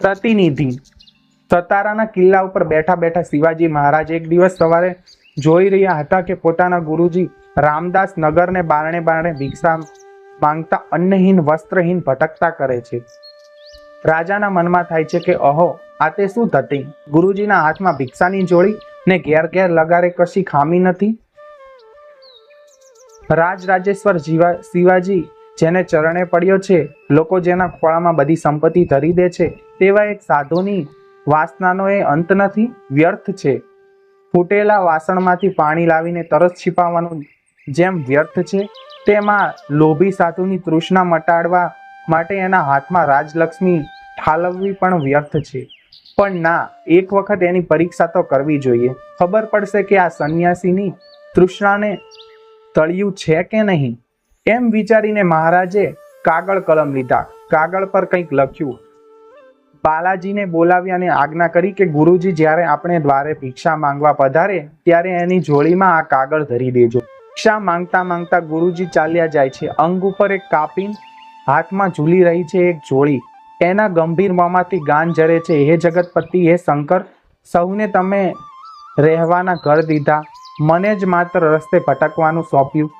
પ્રતિનિધિ. સતારાના કિલ્લા ઉપર બેઠા બેઠા શિવાજી મહારાજ એક દિવસ સવારે જોઈ રહ્યા હતા કે પોતાના ગુરુજી રામદાસ નગરને બારણે બારણે ભિક્ષા માંગતા અન્નહીન, વસ્ત્રહીન ભટકતા કરે છે. રાજાના મનમાં થાય છે કે, અહો, આ તે શું થતી ગુરુજીના હાથમાં ભિક્ષાની જોડી ને ઘેર ઘેર લગારે કશી ખામી નથી? રાજ રાજેશ્વર શિવાજી જેને ચરણે પડ્યો છે, લોકો જેના ખોળામાં બધી સંપત્તિ ધરી દે છે, તેવા એક સાધુની વાસનાનો એ અંત નથી, વ્યર્થ છે. ફૂટેલા વાસણમાંથી પાણી લાવીને તરસ છીપાવવાનું જેમ વ્યર્થ છે, તેમાં લોભી સાધુની તૃષ્ણા મટાડવા માટે એના હાથમાં રાજલક્ષ્મી ઠાલવવી પણ વ્યર્થ છે. પણ ના, એક વખત એની પરીક્ષા તો કરવી જોઈએ. ખબર પડશે કે આ સંન્યાસીની તૃષ્ણાને તળિયું છે કે નહીં? એમ વિચારીને મહારાજે કાગળ કલમ લીધા. કાગળ પર કંઈક લખ્યું. બાલાજીને બોલાવ્યા અને આજ્ઞા કરી કે ગુરુજી જ્યારે આપણે દ્વારે ભિક્ષા માંગવા પધારે ત્યારે એની જોડીમાં આ કાગળ ધરી દેજો. ભિક્ષા માંગતા માંગતા ગુરુજી ચાલ્યા જાય છે. અંગ ઉપર એક કાપીન હાથમાં ઝૂલી રહી છે એક જોડી. એના ગંભીર મોંમાંથી ગાન જરે છે. હે જગતપતિ, હે શંકર, સૌને તમે રહેવાના ઘર દીધા. મને જ માત્ર રસ્તે ભટકવાનું સોંપ્યું.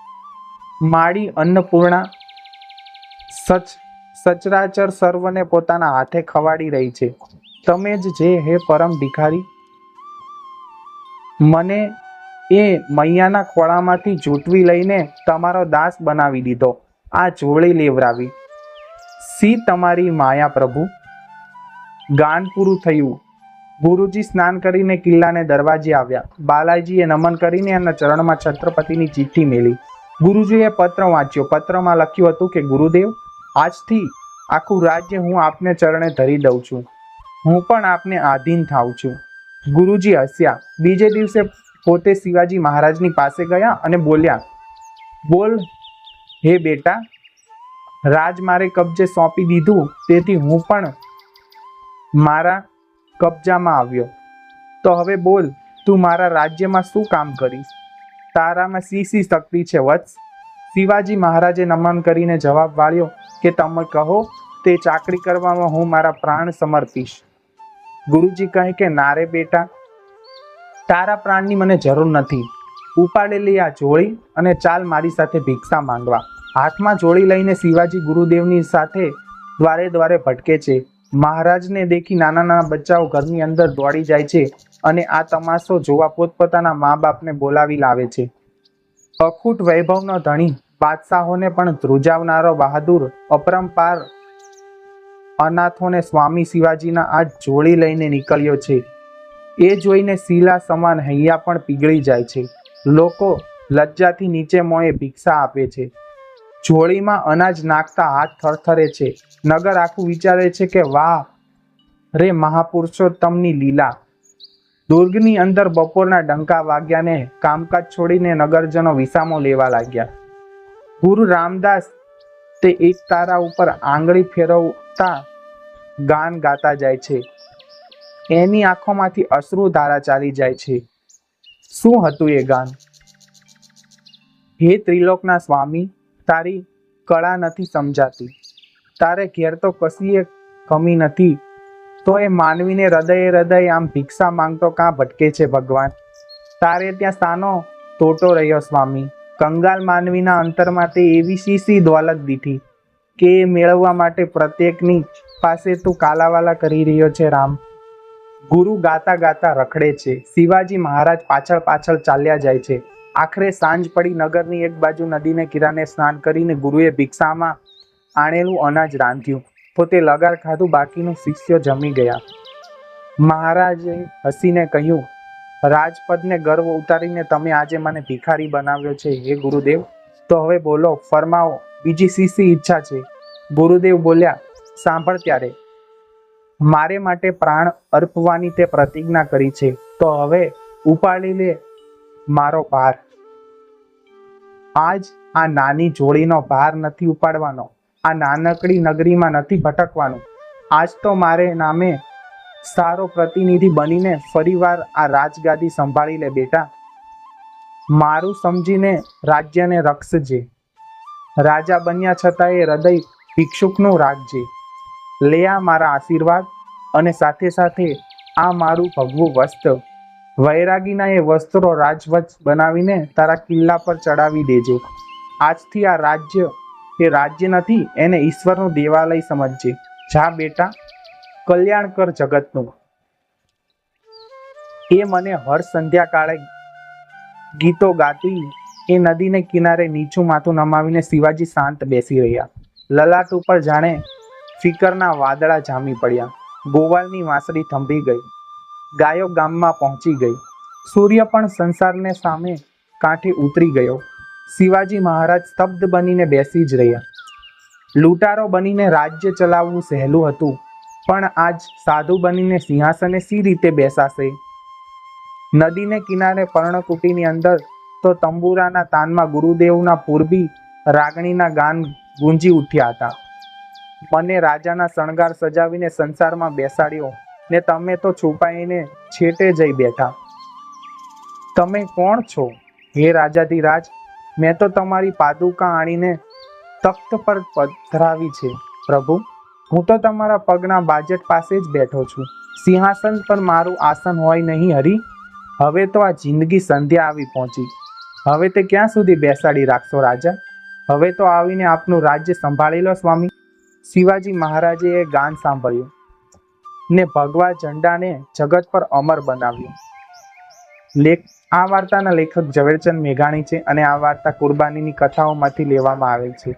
માડી અન્નપૂર્ણા સચ, સચરાચર સર્વને પોતાના હાથે ખવાડી રહી છે. તમે જ જે હે પરમ ભિખારી? મને એ મૈયાના ખોળામાંથી જૂટવી લઈને તમારો દાસ બનાવી દીધો. આ જોડી લેવરાવી. સી તમારી માયા પ્રભુ? ગાન પૂરું થયું. ગુરુજી સ્નાન કરીને કિલ્લાને દરવાજે આવ્યા. બાલાજીએ નમન કરીને એના ચરણમાં છત્રપતિની ચિઠ્ઠી મેલી. ગુરુજીએ પત્ર વાંચ્યો. પત્રમાં લખ્યું હતું કે, ગુરુદેવ, આજથી આખું રાજ્ય હું આપને ચરણે ધરી દઉં છું. હું પણ આપને આધીન થાઉં છું. ગુરુજી હસ્યા. બીજે દિવસે પોતે શિવાજી મહારાજની પાસે ગયા અને બોલ્યા, બોલ, હે બેટા, રાજ મારે કબજે સોંપી દીધું, તેથી હું પણ મારા કબજામાં આવ્યો. તો હવે બોલ, તું મારા રાજ્યમાં શું કામ કરીશ? તારામાં શી શ્રી શક્તિ છે વત્સ? શિવાજી મહારાજે નમન કરીને જવાબ વાળ્યો કે, તમે કહો, તે ચાકરી કરવામાં હું મારા પ્રાણ સમર્પીશ. ગુરુજી કહે કે નારે બેટા, તારા પ્રાણની મને જરૂર નથી. ઉપાડેલી આ જોડી અને ચાલ મારી સાથે ભિક્ષા માંગવા. હાથમાં જોડી લઈને શિવાજી ગુરુદેવની સાથે દ્વારે દ્વારે ભટકે છે. મહારાજને દેખી નાના નાના બચ્ચાઓ ઘરની અંદર દોડી જાય છે. અને આ તમાશો જોવા પોતપોતાના મા બાપને બોલાવી લાવે છે. અખૂટ વૈભવનો ધણી, બાદશાહોને પણ ધ્રુજાવનારો બહાદુર, અપરંપાર અનાથોને સ્વામી શિવાજીના આ જોડી લઈને નીકળ્યો છે. એ જોઈને શીલા સમાન હૈયા પણ પીગળી જાય છે. લોકો લજ્જાથી નીચે મોએ ભિક્ષા આપે છે. જોડીમાં અનાજ નાખતા હાથ થરથરે છે. નગર આખું વિચારે છે કે, વાહ, રે મહાપુરુષોત્તમની લીલા. દુર્ગની અંદર બપોરના ડંકા વાગ્યાને કામકાજ છોડીને નગરજનો વિસામો લેવા લાગ્યા. ગુરુ રામદાસ તે એક તારા ઉપર આંગળી ફેરવતા ગાન ગાતા જાય છે. એની આંખોમાંથી અશ્રુ ધારા ચાલી જાય છે. શું હતું એ ગાન? હે ત્રિલોકના સ્વામી, તારી કળા નથી સમજાતી. તારે ઘેર તો કશી કમી નથી. તો એ માનવીને હૃદયે હૃદય આમ ભિક્ષા માંગતો કાં ભટકે છે ભગવાન? તારે ત્યાં સાનો તોટો રહ્યો સ્વામી. કંગાલ માનવીના અંતરમાં તે એવી શીશી દોલત દીઠી કે એ મેળવવા માટે પ્રત્યેકની પાસે તું કાલાવાલા કરી રહ્યો છે રામ. ગુરુ ગાતા ગાતા રખડે છે. શિવાજી મહારાજ પાછળ પાછળ ચાલ્યા જાય છે. આખરે સાંજ પડી નગરની એક બાજુ નદીને કિરાને સ્નાન કરીને ગુરુએ ભિક્ષામાં આણેલું અનાજ રાંધ્યું. પોતે લગાર ખાધું, બાકીનું શિષ્યો જમી ગયા. મહારાજે હસીને કહ્યું, રાજપદને ગર્વ ઉતારીને તમે આજે મને ભિખારી બનાવ્યો છે, હે ગુરુદેવ? તો હવે બોલો, ફરમાવો. બીજી શીશી ઈચ્છા છે. ગુરુદેવ બોલ્યા, સાંભળ ત્યારે. મારે માટે પ્રાણ અર્પવાની તે પ્રતિજ્ઞા કરી છે. તો હવે ઉપાડી લે મારો ભાર. આજ આ નાની જોડીનો ભાર નથી ઉપાડવાનો. આ નાનકડી નગરીમાં નથી ભટકવાનું. આજ તો મારે નામે સારો પ્રતિનિધિ બનીને ફરીવાર આ રાજગાદી સંભાળી લે બેટા. મારું સમજીને રાજ્યને રક્ષજે. રાજા બન્યા છતાં એ હૃદય ભિક્ષુકનું રાખજે. લે આ મારા આશીર્વાદ અને સાથે સાથે આ મારું ભગવું વસ્ત્ર. વૈરાગીના એ વસ્ત્રો રાજવચ બનાવીને તારા કિલ્લા પર ચડાવી દેજે. આજથી આ રાજ્ય એ રાજ્ય નથી, એને ઈશ્વરનું દેવાલય સમજજે. જા બેટા કલ્યાણ જગતનું. એ મને હર સંધ્યાકાળે ગીતો ગાતી એ નદીને કિનારે નીચું માથું નમાવીને શિવાજી શાંત બેસી રહ્યા. લલાટ ઉપર જાણે ફિકરના વાદળા જામી પડ્યા. ગોવાળની વાંસળી થંભી ગઈ. ગાયો ગામમાં પહોંચી ગઈ. સૂર્ય પણ સંસારને સામે કાંઠે ઉતરી ગયો. શિવાજી મહારાજ સ્તબ્ધ બનીને બેસી જ રહ્યા. લૂંટારો બનીને રાજ્ય ચલાવવું સહેલું હતું, પણ આજ સાધુ બનીને સિંહાસને સી રીતે બેસાશે? નદીને કિનારે પર્ણકુટીની અંદર તો તંબુરાના તાનમાં ગુરુદેવના પૂર્વી રાગણીના ગાન ગુંજી ઉઠ્યા હતા. મને રાજાના શણગાર સજાવીને સંસારમાં બેસાડ્યો ને તમે તો છુપાઈને છેટે જઈ બેઠા. તમે કોણ છો? હે રાજાધિરાજ મેં તો તમારી પાદુકા આણીને તખ્ત પર પધરાવી છે, પ્રભુ. હું તો તમારા પગના બાજટ પાસે જ બેઠો છું. સિંહાસન પર મારું આસન હોય નહીં, હરી. હવે તો આ જિંદગી સંધ્યા આવી પહોંચી. હવે તે ક્યાં સુધી બેસાડી રાખશો, રાજા? હવે તો આવીને આપનું રાજ્ય સંભાળી લો, સ્વામી. શિવાજી મહારાજે એ ગાન સાંભળ્યું ને ભગવા ઝંડાને જગત પર અમર બનાવ્યું. લેખ આ વાર્તાના લેખક ઝવેરચંદ મેઘાણી છે અને આ વાર્તા કુરબાનીની કથાઓમાંથી લેવામાં આવેલ છે.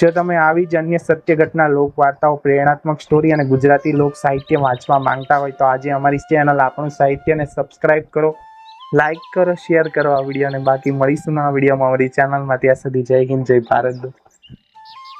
જો તમે આવી જ અન્ય સત્ય ઘટના, લોક વાર્તાઓ, પ્રેરણાત્મક સ્ટોરી અને ગુજરાતી લોક સાહિત્ય વાંચવા માંગતા હોય તો આજે અમારી ચેનલ આપણું સાહિત્યને સબસ્ક્રાઇબ કરો, લાઇક કરો, શેર કરો આ વીડિયો અને બાકી મળીશું આ વિડીયોમાં અમારી ચેનલમાં. ત્યાં સુધી જય હિન્દ, જય ભારત.